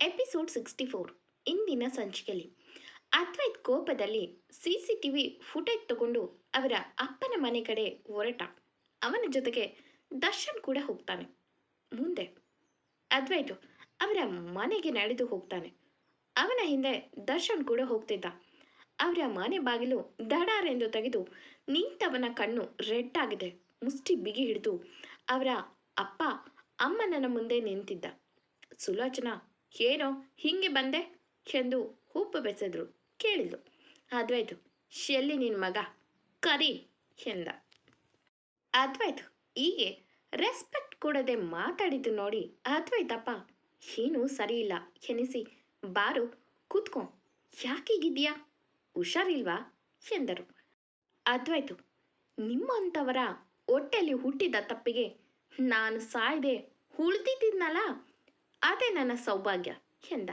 Episode sixty four, ಇಂದಿನ ಸಂಚಿಕೆಯಲ್ಲಿ ಅದ್ವೈತ್ ಕೋಪದಲ್ಲಿ C C T V footage ತಗೊಂಡು ಅವರ ಅಪ್ಪನ ಮನೆ ಕಡೆ ಹೊರಟ. ಅವನ ಜೊತೆಗೆ ದರ್ಶನ್ ಕೂಡ ಹೋಗ್ತಾನೆ. ಮುಂದೆ ಅದ್ವೈತು ಅವರ ಮನೆಗೆ ನಡೆದು ಹೋಗ್ತಾನೆ. ಅವನ ಹಿಂದೆ ದರ್ಶನ್ ಕೂಡ ಹೋಗ್ತಿದ್ದ. ಅವರ ಮನೆ ಬಾಗಿಲು ದಡಾರೆಂದು ತೆಗೆದು ನಿಂತವನ ಕಣ್ಣು ರೆಡ್ ಆಗಿದೆ. ಮುಷ್ಟಿ ಬಿಗಿ ಹಿಡಿದು ಅವರ ಅಪ್ಪ ಅಮ್ಮನನ ಮುಂದೆ ನಿಂತಿದ್ದ. ಸುಲೋಚನಾ ಏನೋ ಹಿಂಗೆ ಬಂದೆ ಎಂದು ಉಪ್ಪು ಬೆಸೆದ್ರು, ಕೇಳಿದ್ಲು. ಅದ್ವೈತು ಶೆಲ್ಲಿ ನಿನ್ನ ಮಗ, ಕರಿ ಎಂದ. ಅದ್ವೈತು ಹೀಗೆ ರೆಸ್ಪೆಕ್ಟ್ ಕೊಡದೆ ಮಾತಾಡಿದ್ದು ನೋಡಿ ಅದ್ವೈತಪ್ಪ ಏನು ಸರಿ ಇಲ್ಲ, ಎನಿಸಿ ಬಾರು ಕೂತ್ಕೊ ಯಾಕೀಗಿದ್ಯಾ ಹುಷಾರಿಲ್ವಾ? ಎಂದರು. ಅದ್ವೈತು ನಿಮ್ಮಂಥವರ ಹೊಟ್ಟೆಯಲ್ಲಿ ಹುಟ್ಟಿದ ತಪ್ಪಿಗೆ ನಾನು ಸಾಯ್ದೆ ಉಳಿದಿದ್ದೀನಲ್ಲ ಅದೇ ನನ್ನ ಸೌಭಾಗ್ಯ. ಎಂದ.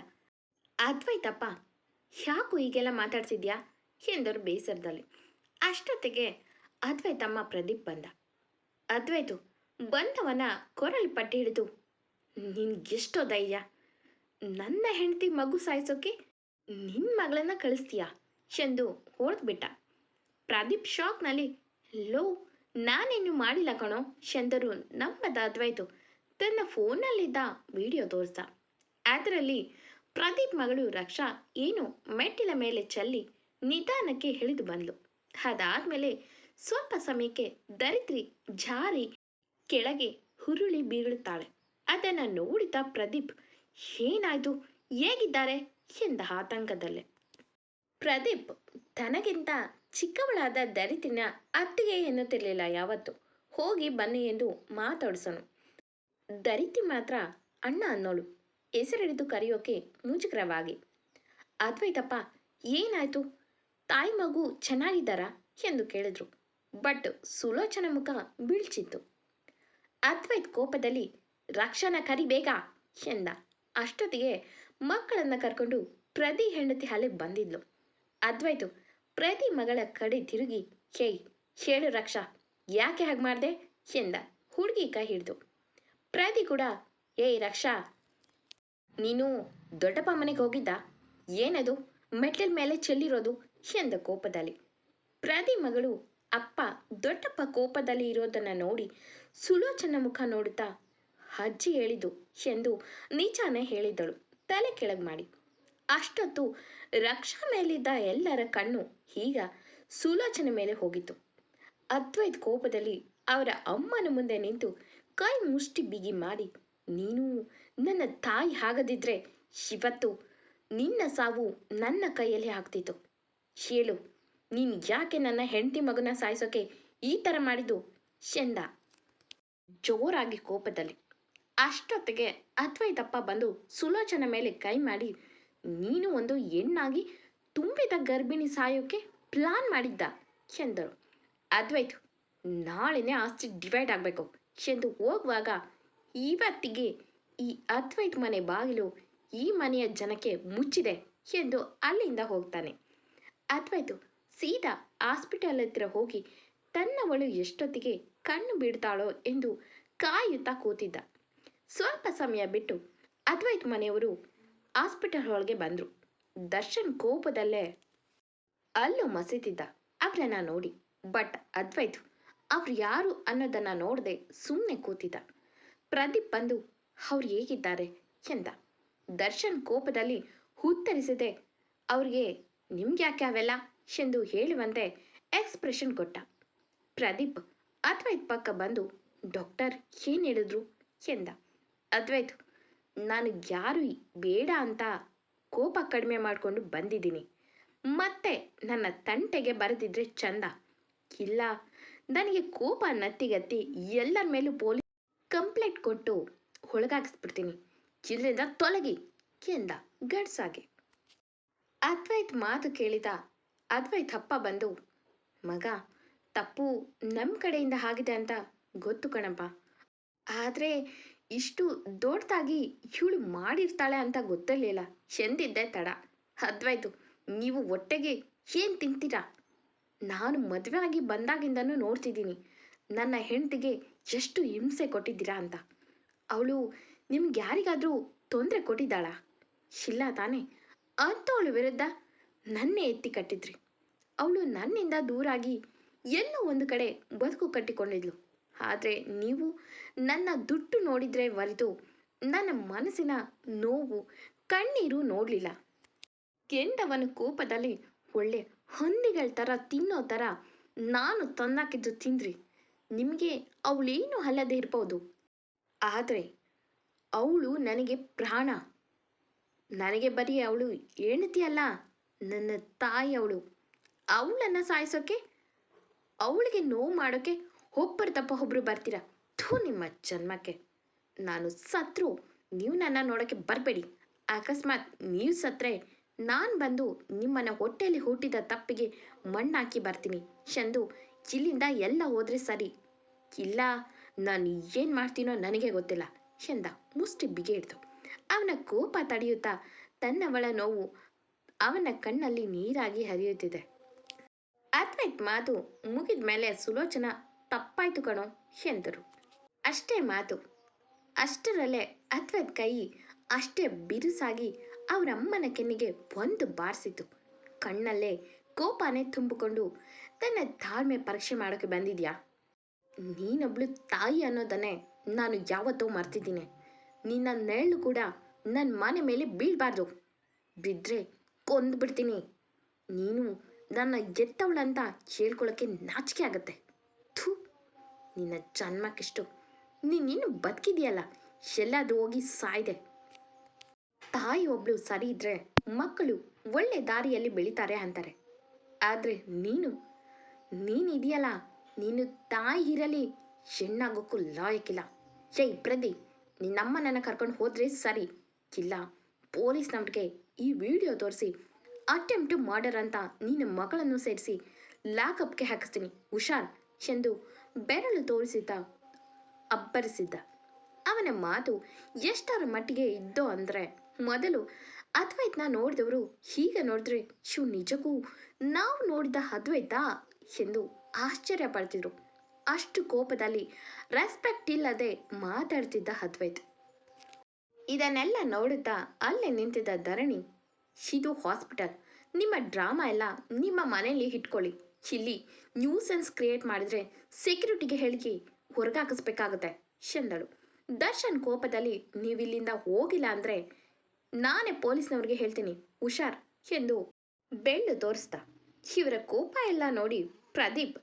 ಅದ್ವೈತಪ್ಪ. ಯಾಕೋ ಹೀಗೆಲ್ಲ ಮಾತಾಡ್ತಿದ್ಯಾ? ಎಂದರು ಬೇಸರದಲ್ಲಿ. ಅಷ್ಟೊತ್ತಿಗೆ ಅದ್ವೈತಮ್ಮ ಪ್ರದೀಪ್ ಬಂದ. ಅದ್ವೈತು, ಬಂದವನ ಕೊರಳಿ ಪಟ್ಟಿ ಹಿಡಿದು ನಿನ್ಗೆಷ್ಟೋ ಧೈರ್ಯ. ನನ್ನ ಹೆಂಡತಿ ಮಗು ಸಾಯಿಸೋಕೆ ನಿನ್ನ ಮಗಳನ್ನ ಕಳಿಸ್ತೀಯಾ? ಎಂದು ಹೊಡೆದ್ಬಿಟ್ಟ ಪ್ರದೀಪ್ ಶಾಕ್ನಲ್ಲಿ ಲೋ ನಾನೇನು ಮಾಡಿಲ್ಲ ಕಣೋ. ಎಂದರು ನಂಬದ ಅದ್ವೈತು. ತನ್ನ ಫೋನಲ್ಲಿದ್ದ ವಿಡಿಯೋ ತೋರಿಸ್ದ. ಅದರಲ್ಲಿ ಪ್ರದೀಪ್ ಮಗಳು ರಕ್ಷಾ ಏನು ಮೆಟ್ಟಿಲ ಮೇಲೆ ಚಲ್ಲಿ ನಿಧಾನಕ್ಕೆ ಇಳಿದು ಬಂದ್ಲು. ಅದಾದ್ಮೇಲೆ ಸ್ವಲ್ಪ ಸಮಯಕ್ಕೆ ದರಿದ್ರಿ ಜಾರಿ ಕೆಳಗೆ ಹುರುಳಿ ಬೀಳುತ್ತಾಳೆ. ಅದನ್ನು ನೋಡಿದ ಪ್ರದೀಪ್, ಏನಾಯ್ತು? ಹೇಗಿದ್ದಾರೆ? ಎಂದ ಆತಂಕದಲ್ಲೇ. ಪ್ರದೀಪ್, ತನಗಿಂತ ಚಿಕ್ಕವಳಾದ ದರಿತಿನ ಅತ್ತಿಗೆ ಎನ್ನುತ್ತಿರಲಿಲ್ಲ ಯಾವತ್ತು. ಹೋಗಿ ಬನ್ನಿ ಎಂದು ಮಾತಾಡಿಸನು. ದರಿತಿ ಮಾತ್ರ ಅಣ್ಣ ಅನ್ನೋಳು. ಹೆಸರಿಡಿದು ಕರೆಯೋಕೆ ಮುಜುಗರವಾಗಿ. ಅದ್ವೈತಪ್ಪ, ಏನಾಯ್ತು? ತಾಯಿ ಮಗು ಚೆನ್ನಾಗಿದ್ದಾರಾ ಎಂದು ಕೇಳಿದ್ರು. ಬಟ್ ಸುಲೋಚನ ಮುಖ ಬೀಳ್ಚಿತ್ತು. ಅದ್ವೈತ್ ಕೋಪದಲ್ಲಿ, ರಕ್ಷಣ ಕರಿಬೇಗ ಎಂದ. ಅಷ್ಟೊತ್ತಿಗೆ ಮಕ್ಕಳನ್ನ ಕರ್ಕೊಂಡು ಪ್ರತಿ ಹೆಂಡತಿ ಹಲೆಗೆ ಬಂದಿದ್ಲು. ಅದ್ವೈತು ಪ್ರತಿ ಮಗಳ ಕಡೆ ತಿರುಗಿ, ಹೇಯ್, ಹೇಳು ರಕ್ಷಾ, ಯಾಕೆ ಹಾಗೆ ಮಾಡಿದೆ? ಎಂದ. ಹುಡುಗಿ ಕೈ ಹಿಡಿದು. ಪ್ರತಿ ಕೂಡ, ಏಯ್ ರಕ್ಷಾ, ನೀನು ದೊಡ್ಡಪ್ಪ ಮನೆಗೆ ಹೋಗಿದ್ದ? ಏನದು? ಮೆಟ್ಲಿನ ಮೇಲೆ ಚೆಲ್ಲಿರೋದು? ಎಂದ ಕೋಪದಲ್ಲಿ. ಪ್ರತಿ ಮಗಳು, ಅಪ್ಪ, ದೊಡ್ಡಪ್ಪ ಕೋಪದಲ್ಲಿ ಇರೋದನ್ನು ನೋಡಿ ಸುಲೋಚನ ಮುಖ ನೋಡುತ್ತಾ ಅಜ್ಜಿ ಹೇಳಿದು ಎಂದು ನೀಚಾನೆ ಹೇಳಿದಳು ತಲೆ ಕೆಳಗೆ ಮಾಡಿ. ಅಷ್ಟೊತ್ತು ರಕ್ಷಾ ಮೇಲಿದ್ದ ಎಲ್ಲರ ಕಣ್ಣು ಈಗ ಸುಲೋಚನೆ ಮೇಲೆ ಹೋಗಿತ್ತು. ಅದ್ವೈತ್ ಕೋಪದಲ್ಲಿ ಅವರ ಅಮ್ಮನ ಮುಂದೆ ನಿಂತು ಕೈ ಮುಷ್ಟಿ ಬಿಗಿ ಮಾಡಿ, ನೀನು ನನ್ನ ತಾಯಿ ಆಗದಿದ್ರೆ ಇವತ್ತು ನಿನ್ನ ಸಾವು ನನ್ನ ಕೈಯಲ್ಲಿ ಆಗ್ತಿತ್ತು. ಹೇಳು ನೀನು ಯಾಕೆ ನನ್ನ ಹೆಂಡತಿ ಮಗನ ಸಾಯಿಸೋಕೆ ಈ ಥರ ಮಾಡಿದ್ದು? ಚೆಂದ ಜೋರಾಗಿ ಕೋಪದಲ್ಲಿ. ಅಷ್ಟೊತ್ತಿಗೆ ಅದ್ವೈತಪ್ಪ ಬಂದು ಸುಲೋಚನ ಮೇಲೆ ಕೈ ಮಾಡಿ, ನೀನು ಒಂದು ಹೆಣ್ಣಾಗಿ ತುಂಬಿದ ಗರ್ಭಿಣಿ ಸಾಯೋಕೆ ಪ್ಲಾನ್ ಮಾಡಿದ್ದ ಎಂದರು ಅದ್ವೈತ್ ನಾಳೆನೇ ಆಸ್ತಿ ಡಿವೈಡ್ ಆಗಬೇಕು. ಎಂದು ಹೋಗುವಾಗ ಇವತ್ತಿಗೆ ಈ ಅದ್ವೈತ್ ಮನೆ ಬಾಗಿಲು ಈ ಮನೆಯ ಜನಕ್ಕೆ ಮುಚ್ಚಿದೆ ಎಂದು ಅಲ್ಲಿಂದ ಹೋಗ್ತಾನೆ. ಅದ್ವೈತು ಸೀದಾ ಹಾಸ್ಪಿಟಲ್ ಹತ್ರ ಹೋಗಿ ತನ್ನವಳು ಎಷ್ಟೊತ್ತಿಗೆ ಕಣ್ಣು ಬಿಡ್ತಾಳೋ ಎಂದು ಕಾಯುತ್ತಾ ಕೂತಿದ್ದ. ಸ್ವಲ್ಪ ಸಮಯ ಬಿಟ್ಟು ಅದ್ವೈತ್ ಮನೆಯವರು ಹಾಸ್ಪಿಟಲ್ ಒಳಗೆ ಬಂದರು. ದರ್ಶನ್ ಕೋಪದಲ್ಲೇ ಅಲ್ಲೂ ಮಸೀತಿದ್ದ. ಅವರನ್ನ ನೋಡಿ, ಬಟ್ ಅದ್ವೈತ್ ಅವ್ರು ಯಾರು ಅನ್ನೋದನ್ನು ನೋಡದೆ ಸುಮ್ಮನೆ ಕೂತಿದ್ದ. ಪ್ರದೀಪ್ ಬಂದು, ಅವ್ರು ಹೇಗಿದ್ದಾರೆ? ಎಂದ. ದರ್ಶನ್ ಕೋಪದಲ್ಲಿ ಉತ್ತರಿಸದೆ, ಅವ್ರಿಗೆ ನಿಮ್ಗೆ ಯಾಕೆ ಅವೆಲ್ಲ? ಎಂದು ಹೇಳುವಂತೆ ಎಕ್ಸ್ಪ್ರೆಷನ್ ಕೊಟ್ಟ. ಪ್ರದೀಪ್, ಅದ್ವೈತ್ ಪಕ್ಕ ಬಂದು, ಡಾಕ್ಟರ್, ಏನು ಹೇಳಿದ್ರು? ಎಂದ. ಅದ್ವೈತ್, ನಾನು ಯಾರು ಬೇಡ ಅಂತ ಕೋಪ ಕಡಿಮೆ ಮಾಡಿಕೊಂಡು ಬಂದಿದ್ದೀನಿ. ಮತ್ತೆ ನನ್ನ ತಂಟೆಗೆ ಬರೆದಿದ್ರೆ ಚಂದ. ಇಲ್ಲ ನನಗೆ ಕೋಪ ನತ್ತಿಗತ್ತಿ ಎಲ್ಲರ ಮೇಲೂ ಪೊಲೀಸ್ ಕಂಪ್ಲೇಂಟ್ ಕೊಟ್ಟು ಒಳಗಾಗಿಸ್ಬಿಡ್ತೀನಿ ಇದರಿಂದ ತೊಲಗಿ, ಎಂದ ಗಡ್ಸಾಗೆ. ಅದ್ವೈತ್ ಮಾತು ಕೇಳಿದ ಅದ್ವೈತ್ ಅಪ್ಪ ಬಂದು, ಮಗ, ತಪ್ಪು ನಮ್ಮ ಕಡೆಯಿಂದ ಆಗಿದೆ ಅಂತ ಗೊತ್ತು ಕಣಪ್ಪ. ಆದರೆ ಇಷ್ಟು ದೊಡ್ಡದಾಗಿ ಇವಳು ಮಾಡಿರ್ತಾಳೆ ಅಂತ ಗೊತ್ತಿರಲಿಲ್ಲ. ಎಂದಿದ್ದೆ ತಡ. ಅದ್ವೈತು, ನೀವು ಒಟ್ಟೆಗೆ ಏನು ತಿಂತೀರಾ? ನಾನು ಮದುವೆ ಆಗಿ ಬಂದಾಗಿಂದನೂ ನೋಡ್ತಿದ್ದೀನಿ. ನನ್ನ ಹೆಂಡತಿಗೆ ಎಷ್ಟು ಹಿಂಸೆ ಕೊಟ್ಟಿದ್ದೀರಾ ಅಂತ. ಅವಳು ನಿಮ್ಗೆ ಯಾರಿಗಾದರೂ ತೊಂದರೆ ಕೊಟ್ಟಿದ್ದಾಳ? ಇಲ್ಲ ತಾನೇ. ಅವಳು ವಿರುದ್ಧ ನನ್ನೇ ಎತ್ತಿ ಕಟ್ಟಿದ್ರಿ. ಅವಳು ನನ್ನಿಂದ ದೂರಾಗಿ ಎಲ್ಲೋ ಒಂದು ಕಡೆ ಬದುಕು ಕಟ್ಟಿಕೊಂಡಿದ್ಲು. ಆದರೆ ನೀವು ನನ್ನ ದುಡ್ಡು ನೋಡಿದ್ರೆ ಹೊರತು ನನ್ನ ಮನಸ್ಸಿನ ನೋವು ಕಣ್ಣೀರು ನೋಡಲಿಲ್ಲ. ಕೆಂಡವನ ಕೋಪದಲ್ಲಿ ಒಳ್ಳೆ ಹಂದಿಗಳ ಥರ ತಿನ್ನೋ ಥರ ನಾನು ತಂದಾಕಿದ್ದು ತಿಂದ್ರಿ. ನಿಮಗೆ ಅವಳೇನು ಅಲ್ಲದೆ ಇರ್ಬೋದು. ಆದರೆ ಅವಳು ನನಗೆ ಪ್ರಾಣ. ನನಗೆ ಬರೀ ಅವಳು ಹೆಂಡತಿ ಅಲ್ಲ, ನನ್ನ ತಾಯಿ ಅವಳು. ಅವಳನ್ನು ಸಾಯಿಸೋಕೆ, ಅವಳಿಗೆ ನೋವು ಮಾಡೋಕ್ಕೆ ಒಬ್ಬರು ತಪ್ಪ ಒಬ್ಬರು ಬರ್ತೀರಾ? ಥೂ ನಿಮ್ಮ ಜನ್ಮಕ್ಕೆ. ನಾನು ಸತ್ರು, ನೀವು ನನ್ನ ನೋಡೋಕ್ಕೆ ಬರಬೇಡಿ. ಅಕಸ್ಮಾತ್ ನೀವು ಸತ್ರೆ ನಾನು ಬಂದು ನಿಮ್ಮನ್ನ ಹೊಟ್ಟೆಯಲ್ಲಿ ಹುಟ್ಟಿದ ತಪ್ಪಿಗೆ ಮಣ್ಣಾಕಿ ಬರ್ತೀನಿ. ಚಂದು, ಇಲ್ಲಿಂದ ಎಲ್ಲ ಹೋದ್ರೆ ಸರಿ. ಇಲ್ಲ, ನಾನು ಏನು ಮಾಡ್ತೀನೋ ನನಗೆ ಗೊತ್ತಿಲ್ಲ. ಎಂದ ಮುಷ್ಟಿ ಬಿಗಿ ಹಿಡ್ದು ಅವನ ಕೋಪ ತಡೆಯುತ್ತಾ ತನ್ನವಳ ನೋವು ಅವನ ಕಣ್ಣಲ್ಲಿ ನೀರಾಗಿ ಹರಿಯುತ್ತಿದೆ. ಅದ್ವೈತ್ ಮಾತು ಮುಗಿದ ಮೇಲೆ ಸುಲೋಚನ ತಪ್ಪಾಯ್ತು ಕಣೋ ಎಂದರು ಅಷ್ಟೇ ಮಾತು. ಅಷ್ಟರಲ್ಲೇ ಅದ್ವೈತ್ ಕೈ ಅಷ್ಟೇ ಬಿರುಸಾಗಿ ಅವರಮ್ಮನ ಕೆನ್ನಿಗೆ ಒಂದು ಬಾರಿಸಿತು ಕಣ್ಣಲ್ಲೇ ಕೋಪನೇ ತುಂಬಿಕೊಂಡು, ತನ್ನ ತಾಳ್ಮೆ ಪರೀಕ್ಷೆ ಮಾಡೋಕೆ ಬಂದಿದ್ಯಾ? ನೀನೊಬ್ಳು ತಾಯಿ ಅನ್ನೋದನ್ನೇ ನಾನು ಯಾವತ್ತೂ ಮರ್ತಿದ್ದೀನಿ. ನಿನ್ನ ನೆರಳು ಕೂಡ ನನ್ನ ಮನೆ ಮೇಲೆ ಬೀಳಬಾರ್ದು. ಬಿದ್ದರೆ ಕೊಂದ್ಬಿಡ್ತೀನಿ. ನೀನು ನನ್ನ ಎತ್ತವಳಂತ ಹೇಳ್ಕೊಳ್ಳೋಕ್ಕೆ ನಾಚಿಕೆ ಆಗತ್ತೆ. ಥೂ, ನಿನ್ನ ಜನ್ಮಕ್ಕಿಷ್ಟು ನೀನಿನ್ನು ಬದುಕಿದೆಯಲ್ಲ, ಎಲ್ಲಾದ್ರೂ ಹೋಗಿ ಸಾಯ್ದೆ. ತಾಯಿ ಒಬ್ಳು ಸರಿ ಇದ್ರೆ ಮಕ್ಕಳು ಒಳ್ಳೆ ದಾರಿಯಲ್ಲಿ ಬೆಳಿತಾರೆ ಅಂತಾರೆ. ಆದರೆ ನೀನು? ನೀನಿದೆಯಲ್ಲ ನೀನು ತಾಯಿ ಇರಲಿ, ಹೆಣ್ಣಾಗೋಕ್ಕೂ ಲಾಯಕ್ಕಿಲ್ಲ. ಜೈ ಪ್ರದೀಪ್, ನಿನ್ನಮ್ಮನನ್ನು ಕರ್ಕೊಂಡು ಹೋದ್ರೆ ಸರಿ. ಇಲ್ಲ, ಪೊಲೀಸ್ ಪೊಲೀಸ್ನವ್ರಿಗೆ ಈ ವಿಡಿಯೋ ತೋರಿಸಿ, ಅಟೆಂಪ್ಟ್ ಮರ್ಡರ್ ಅಂತ ನಿನ್ನ ಮಗಳನ್ನು ಸೇರಿಸಿ ಲಾಕಪ್ಗೆ ಹಾಕಿಸ್ತೀನಿ. ಹುಷಾರ್, ಎಂದು ಬೆರಳು ತೋರಿಸಿದ್ದ, ಅಬ್ಬರಿಸಿದ್ದ. ಅವನ ಮಾತು ಎಷ್ಟರ ಮಟ್ಟಿಗೆ ಇದ್ದೋ ಅಂದರೆ ಮೊದಲು ಅದ್ವೈತ್ನ ನೋಡಿದವರು ಹೀಗೆ ನೋಡಿದ್ರೆ ಶಿವ್ ನಿಜಕ್ಕೂ ನಾವು ನೋಡಿದ ಅದ್ವೈತ ಎಂದು ಆಶ್ಚರ್ಯ ಪಡ್ತಿದ್ರು. ಅಷ್ಟು ಕೋಪದಲ್ಲಿ ರೆಸ್ಪೆಕ್ಟ್ ಇಲ್ಲದೆ ಮಾತಾಡ್ತಿದ್ದ ಅದ್ವೈತ್ ಇದನ್ನೆಲ್ಲ ನೋಡುತ್ತಾ ಅಲ್ಲೇ ನಿಂತಿದ್ದ ಧರಣಿ, ಇದು ಹಾಸ್ಪಿಟಲ್ ನಿಮ್ಮ ಡ್ರಾಮಾ ಎಲ್ಲ ನಿಮ್ಮ ಮನೆಯಲ್ಲಿ ಇಟ್ಕೊಳ್ಳಿ. ಇಲ್ಲಿ ನ್ಯೂಸೆನ್ಸ್ ಕ್ರಿಯೇಟ್ ಮಾಡಿದ್ರೆ ಸೆಕ್ಯೂರಿಟಿಗೆ ಹೇಳಿಕೆ ಹೊರಗಾಕಿಸ್ಬೇಕಾಗುತ್ತೆ ಎಂದಳು ದರ್ಶನ್ ಕೋಪದಲ್ಲಿ ನೀವಿಲ್ಲಿಂದ ಹೋಗಿಲ್ಲ ಅಂದರೆ ನಾನೇ ಪೊಲೀಸ್ನವ್ರಿಗೆ ಹೇಳ್ತೀನಿ, ಹುಷಾರ್, ಎಂದು ಬೆಳ್ಳು ತೋರಿಸ್ದ ಇವರ ಕೋಪ ಎಲ್ಲ ನೋಡಿ ಪ್ರದೀಪ್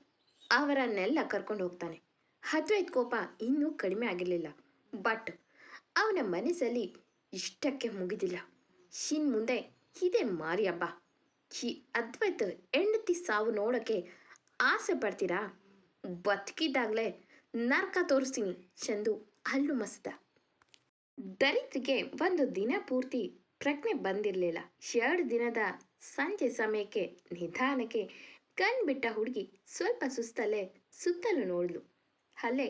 ಅವರನ್ನೆಲ್ಲ ಕರ್ಕೊಂಡು ಹೋಗ್ತಾನೆ. ಅದ್ವೈತ್ ಕೋಪ ಇನ್ನೂ ಕಡಿಮೆ ಆಗಿರಲಿಲ್ಲ. ಬಟ್ ಅವನ ಮನಸ್ಸಲ್ಲಿ ಇಷ್ಟಕ್ಕೆ ಮುಗಿದಿಲ್ಲ. ಇನ್ ಮುಂದೆ ಇದೇ ಮಾರಿ ಹಬ್ಬ. ಈ ಅದ್ವೈತ್ ಹೆಂಡತಿ ಸಾವು ನೋಡೋಕ್ಕೆ ಆಸೆ ಪಡ್ತೀರಾ? ಬದುಕಿದ್ದಾಗಲೇ ನರ್ಕ ತೋರಿಸ್ತೀನಿ, ಚೆಂದು ಹಲ್ಲು ಮಸ್ದ ದರಿದ್ರಿಗೆ ಒಂದು ದಿನ ಪೂರ್ತಿ ಪ್ರಜ್ಞೆ ಬಂದಿರಲಿಲ್ಲ. ಎರಡು ದಿನದ ಸಂಜೆ ಸಮಯಕ್ಕೆ ನಿಧಾನಕ್ಕೆ ಕಣ್ಬಿಟ್ಟ ಹುಡುಗಿ ಸ್ವಲ್ಪ ಸುಸ್ತಲ್ಲೇ ಸುತ್ತಲೂ ನೋಡಿದ್ಲು ಅಲ್ಲೇ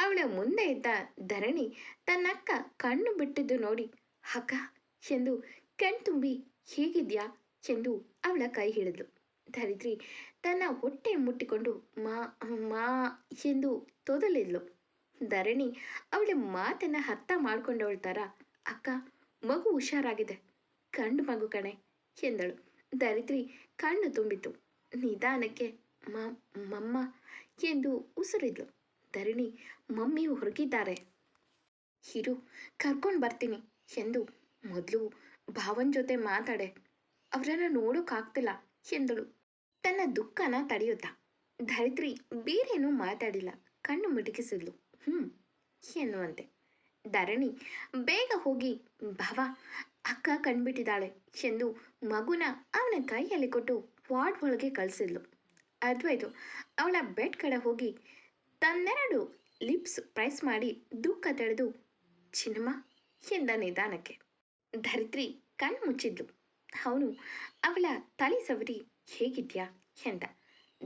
ಅವಳ ಮುಂದೆ ಇದ್ದ ಧರಣಿ ತನ್ನಕ್ಕ ಕಣ್ಣು ಬಿಟ್ಟಿದ್ದು ನೋಡಿ, ಅಕ್ಕ, ಎಂದು ಕಣ್ತುಂಬಿ ಹೇಗಿದ್ಯಾ? ಎಂದು ಅವಳ ಕೈ ಹಿಡಿದ್ಲು. ಧರಿತ್ರಿ ತನ್ನ ಹೊಟ್ಟೆ ಮುಟ್ಟಿಕೊಂಡು ಮಾ ಮಾ, ಎಂದು ತೊದಲಿದ್ಲು. ಧರಣಿ ಅವಳ ಮಾತನ್ನ ಅರ್ಥ ಮಾಡ್ಕೊಂಡವಳ ಥರ ಅಕ್ಕ, ಮಗು ಹುಷಾರಾಗಿದೆ. ಕಣ್ಣು ಮಗು ಕಣೆ, ಎಂದಳು. ಧರಿತ್ರಿ ಕಣ್ಣು ತುಂಬಿತು ನಿಧಾನಕ್ಕೆ ಮಮ್ಮ, ಎಂದು ಉಸಿರಿದ್ಲು. ಧರಣಿ, ಮಮ್ಮಿ ಹೊರಗಿದ್ದಾರೆ. ಇರು, ಕರ್ಕೊಂಡು ಬರ್ತೀನಿ, ಎಂದು ಮೊದಲು ಭಾವನ್ ಜೊತೆ ಮಾತಾಡೆ. ಅವರನ್ನ ನೋಡೋಕ್ಕಾಗ್ತಿಲ್ಲ ಎಂದಳು. ತನ್ನ ದುಃಖನ ತಡೆಯುತ್ತಾ? ಧರಿತ್ರಿ ಬೇರೇನೂ ಮಾತಾಡಿಲ್ಲ. ಕಣ್ಣು ಮಿಟುಕಿಸಿದ್ಲು. ಹ್ಞೂ ಎನ್ನುವಂತೆ ಧರಣಿ, ಬೇಗ ಹೋಗಿ ಭಾವ, ಅಕ್ಕ ಕಣ್ಬಿಟ್ಟಿದ್ದಾಳೆ ಎಂದು ಮಗುನ ಅವನ ಕೈಯಲ್ಲಿ ಕೊಟ್ಟು ವಾರ್ಡ್ ಒಳಗೆ ಕಳಿಸಿದ್ಲು. ಅದ್ವೈತು, ಅವಳ ಬೆಡ್ ಕಡೆ ಹೋಗಿ ತನ್ನೆರಡು ಲಿಪ್ಸ್ ಪ್ರೆಸ್ ಮಾಡಿ ದುಃಖ ತಡೆದು ಚಿನ್ನಮ್ಮ, ಎಂದ ನಿಧಾನಕ್ಕೆ. ಧರಿತ್ರಿ ಕಣ್ಣು ಮುಚ್ಚಿದ್ಲು. ಅವನು, ಅವಳ ತಲೆ ಸವರಿ, ಹೇಗಿದ್ಯಾ? ಎಂದ.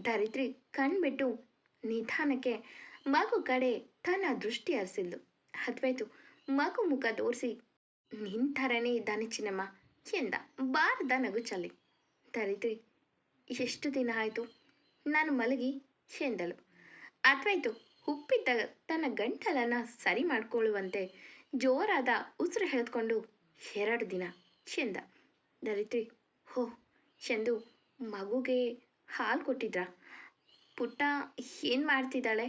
ಧರಿತ್ರಿ ಕಣ್ಬಿಟ್ಟು ನಿಧಾನಕ್ಕೆ ಮಗು ಕಡೆ ತನ್ನ ದೃಷ್ಟಿ ಹರಿಸಿದ್ಲು ಅದ್ವೈತು ಮಗು ಮುಖ ತೋರಿಸಿ, ನಿನ್ ಥರನೇ ಇದ್ದಾನೆ ಚಿನ್ನಮ್ಮ ಎಂದ. ಬಾರದ ನಗು ಚಲಿ ತರಿತ್ರಿ ಎಷ್ಟು ದಿನ ಆಯಿತು? ನಾನು ಮಲಗಿ ಎಂದಳು. ಅದ್ವೈತು ಉಪ್ಪಿದ್ದ ತನ್ನ ಗಂಟಲನ್ನು ಸರಿ ಮಾಡಿಕೊಳ್ಳುವಂತೆ ಜೋರಾದ ಉಸಿರು ಎಳೆದುಕೊಂಡು ಎರಡು ದಿನ ಎಂದ. ಧರಿತ್ರಿ ಹೋ ಎಂದು ಮಗುಗೆ ಹಾಲು ಕೊಟ್ಟಿದ್ರ ಪುಟ್ಟ, ಏನು ಮಾಡ್ತಿದ್ದಾಳೆ?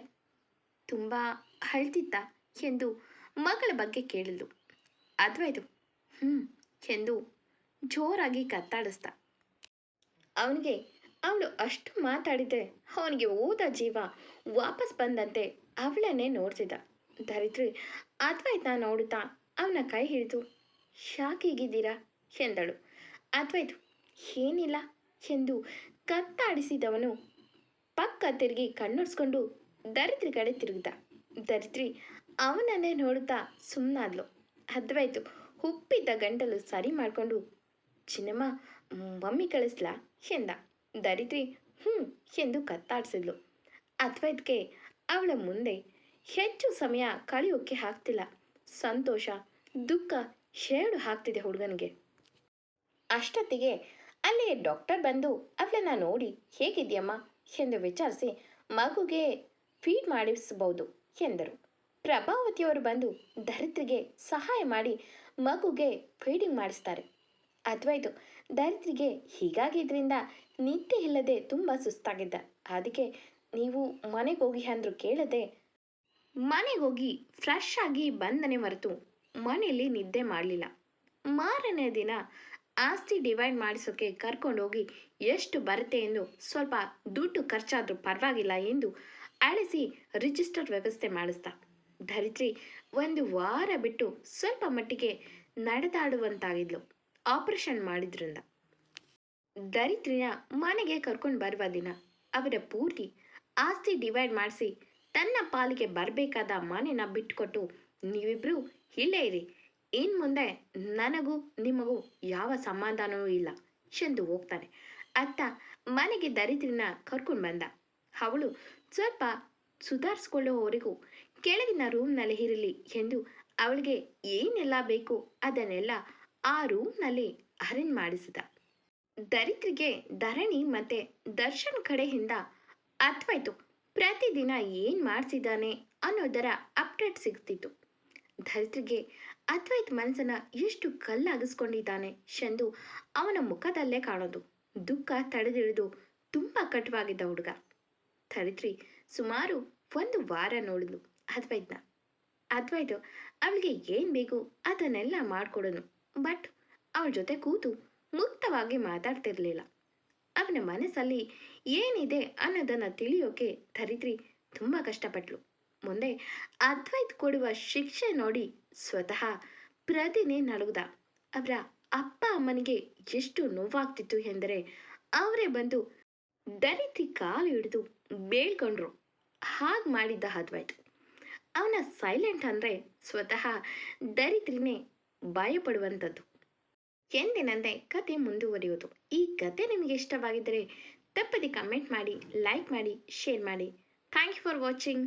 ತುಂಬ ಅಳ್ತಿದ್ದ ಎಂದು ಮಗಳ ಬಗ್ಗೆ ಕೇಳಿದ್ಲು. ಅದ್ವೈದು ಹ್ಞೂ ಎಂದು ಜೋರಾಗಿ ಕತ್ತಾಡಿಸ್ದ. ಅವನಿಗೆ ಅವಳು ಅಷ್ಟು ಮಾತಾಡಿದ್ರೆ ಅವನಿಗೆ ಓದ ಜೀವ ವಾಪಸ್ ಬಂದಂತೆ ಅವಳನ್ನೇ ನೋಡ್ತಿದ್ದ. ಧರಿತ್ರಿ ಅದ್ವೈತ ನೋಡುತ್ತಾ ಅವನ ಕೈ ಹಿಡಿದು, ಶಾಕಿಗಿದ್ದೀರಾ? ಎಂದಳು. ಅದ್ವೈತು, ಏನಿಲ್ಲ. ಎಂದು ಕತ್ತಾಡಿಸಿದವನು ಪಕ್ಕ ತಿರುಗಿ ಕಣ್ಣೊಡ್ಸ್ಕೊಂಡು ದರಿದ್ರಿ ಕಡೆ ತಿರುಗಿದ. ದರಿದ್ರಿ ಅವನನ್ನೇ ನೋಡುತ್ತಾ ಸುಮ್ಮನಾದ್ಲು ಹದ್ವಾಯ್ತು ಉಪ್ಪಿದ್ದ ಗಂಟಲು ಸರಿ ಮಾಡಿಕೊಂಡು, ಚಿನ್ನಮ್ಮ, ಮಮ್ಮಿ ಕಳಿಸ್ಲಾ? ಎಂದ. ಧರಿತ್ರಿ ಹ್ಞೂ ಎಂದು ಕತ್ತಾಡಿಸಿದ್ಲು. ಅದ್ವೈತ್ಗೆ ಅವಳ ಮುಂದೆ ಹೆಚ್ಚು ಸಮಯ ಕಳೆಯೋಕ್ಕೆ ಆಗ್ತಿಲ್ಲ. ಸಂತೋಷ, ದುಃಖ ಶೇಡು ಹಾಕ್ತಿದೆ ಹುಡುಗನಿಗೆ. ಅಷ್ಟೊತ್ತಿಗೆ ಅಲ್ಲಿ ಡಾಕ್ಟರ್ ಬಂದು ಅವಳನ್ನ ನೋಡಿ ಹೇಗಿದೆಯಮ್ಮ ಎಂದು ವಿಚಾರಿಸಿ ಮಗುಗೆ ಫೀಡ್ ಮಾಡಿಸಬಹುದು ಎಂದರು. ಪ್ರಭಾವತಿಯವರು ಬಂದು ದರಿದ್ರಿಗೆ ಸಹಾಯ ಮಾಡಿ ಮಗುಗೆ ಫೀಡಿಂಗ್ ಮಾಡಿಸ್ತಾರೆ. ಅದ್ವೈತು, ದರಿದ್ರಿಗೆ ಹೀಗಾಗಿದ್ರಿಂದ ನಿದ್ದೆ ಇಲ್ಲದೆ ತುಂಬ ಸುಸ್ತಾಗಿದ್ದ. ಅದಕ್ಕೆ ನೀವು ಮನೆಗೆ ಹೋಗಿ ಅಂದ್ರು ಕೇಳದೆ, ಮನೆಗೆ ಹೋಗಿ ಫ್ರೆಶ್ ಆಗಿ ಬಂದನೆ ಮರೆತು ಮನೆಯಲ್ಲಿ ನಿದ್ದೆ ಮಾಡಲಿಲ್ಲ. ಮಾರನೇ ದಿನ ಆಸ್ತಿ ಡಿವೈಡ್ ಮಾಡಿಸೋಕೆ ಕರ್ಕೊಂಡೋಗಿ ಎಷ್ಟು ಬರುತ್ತೆ ಎಂದು ಸ್ವಲ್ಪ ದುಡ್ಡು ಖರ್ಚಾದರೂ ಪರವಾಗಿಲ್ಲ ಎಂದು ಅಳಿಸಿ ರಿಜಿಸ್ಟರ್ ವ್ಯವಸ್ಥೆ ಮಾಡಿಸ್ದ. ಧರಿತ್ರಿ ಒಂದು ವಾರ ಬಿಟ್ಟು ಸ್ವಲ್ಪ ಮಟ್ಟಿಗೆ ನಡೆದಾಡುವಂತಾಗಿದ್ಲು. ಆಪರೇಷನ್ ಮಾಡಿದ್ರಿಂದ. ದರಿದ್ರಿನ ಮನೆಗೆ ಕರ್ಕೊಂಡು ಬರುವ ದಿನ, ಅವರ ಪೂರ್ತಿ ಆಸ್ತಿ ಡಿವೈಡ್ ಮಾಡಿಸಿ ತನ್ನ ಪಾಲಿಗೆ ಬರಬೇಕಾದ ಮನೆನ ಬಿಟ್ಕೊಟ್ಟು ನೀವಿಬ್ರು ಇಲ್ಲೇ ಇರಿ. ಇನ್ನು ಮುಂದೆ ನನಗೂ ನಿಮಗೂ ಯಾವ ಸಮಾಧಾನವೂ ಇಲ್ಲ. ಎಂದು ಹೋಗ್ತಾನೆ. ಅತ್ತ ಮನೆಗೆ ದರಿತ್ರಿನ ಕರ್ಕೊಂಡು ಬಂದ. ಅವಳು, ಸ್ವಲ್ಪ ಸುಧಾರಿಸ್ಕೊಳ್ಳೋವರೆಗೂ ಕೆಳಗಿನ ರೂಮ್ನಲ್ಲಿ ಇರಲಿ ಎಂದು ಅವಳಿಗೆ, ಏನೆಲ್ಲ ಬೇಕು ಅದನ್ನೆಲ್ಲ ಆ ರೂಮ್ನಲ್ಲಿ ಅರೇಂಜ್ ಮಾಡಿಸಿದ. ದರಿದ್ರಿಗೆ ಧರಣಿ ಮತ್ತೆ ದರ್ಶನ್ ಕಡೆಯಿಂದ ಅರ್ಥವಾಯ್ತು. ಪ್ರತಿದಿನ ಏನು ಮಾಡಿಸಿದ್ದಾನೆ ಅನ್ನೋದರ ಅಪ್ಡೇಟ್ ಸಿಗ್ತಿತ್ತು. ಧರಿತ್ರಿಗೆ ಅದ್ವೈತ್ ಮನಸ್ಸನ್ನ ಎಷ್ಟು ಕಲ್ಲಾಗಿಸ್ಕೊಂಡಿದ್ದಾನೆ ಎಂದು ಅವನ ಮುಖದಲ್ಲೇ ಕಾಣೋದು. ದುಃಖ ತಡೆದಿಳಿದು ತುಂಬ ಕಟುವಾಗಿದ್ದ ಹುಡುಗ. ಧರಿತ್ರಿ ಸುಮಾರು ಒಂದು ವಾರ ನೋಡಿದ್ಲು ಅದ್ವೈತನ ಅದ್ವೈತ, ಅವಳಿಗೆ ಏನು ಬೇಕು ಅದನ್ನೆಲ್ಲ ಮಾಡಿಕೊಡೋನು. ಬಟ್ ಅವಳ ಜೊತೆ ಕೂತು ಮುಕ್ತವಾಗಿ ಮಾತಾಡ್ತಿರ್ಲಿಲ್ಲ. ಅವನ ಮನಸ್ಸಲ್ಲಿ ಏನಿದೆ ಅನ್ನೋದನ್ನು ತಿಳಿಯೋಕೆ ಧರಿತ್ರಿ ತುಂಬ ಕಷ್ಟಪಟ್ಲು. ಮುಂದೆ ಅದ್ವೈತ್ ಕೊಡುವ ಶಿಕ್ಷೆ ನೋಡಿ ಸ್ವತಃ ಪ್ರತಿನೇ ನಡುಗ್ದ. ಅವರ ಅಪ್ಪ ಅಮ್ಮನಿಗೆ ಎಷ್ಟು ನೋವಾಗ್ತಿತ್ತು ಎಂದರೆ ಅವರೇ ಬಂದು ದರಿತ್ರಿ ಕಾಲು ಹಿಡಿದು ಬೇಳ್ಕೊಂಡ್ರು. ಹಾಗೆ ಮಾಡಿದ್ದ ಅದ್ವೈತ್ ಅವನ ಸೈಲೆಂಟ್ ಅಂದರೆ ಸ್ವತಃ ದರಿದ್ರಿನೇ ಭಯಪಡುವಂಥದ್ದು. ಎಂದಿನಂತೆ ಕತೆ ಮುಂದುವರಿಯೋದು ಈ ಕತೆ ನಿಮಗೆ ಇಷ್ಟವಾಗಿದ್ದರೆ ತಪ್ಪದೆ ಕಮೆಂಟ್ ಮಾಡಿ ಲೈಕ್ ಮಾಡಿ ಶೇರ್ ಮಾಡಿ. Thank you for watching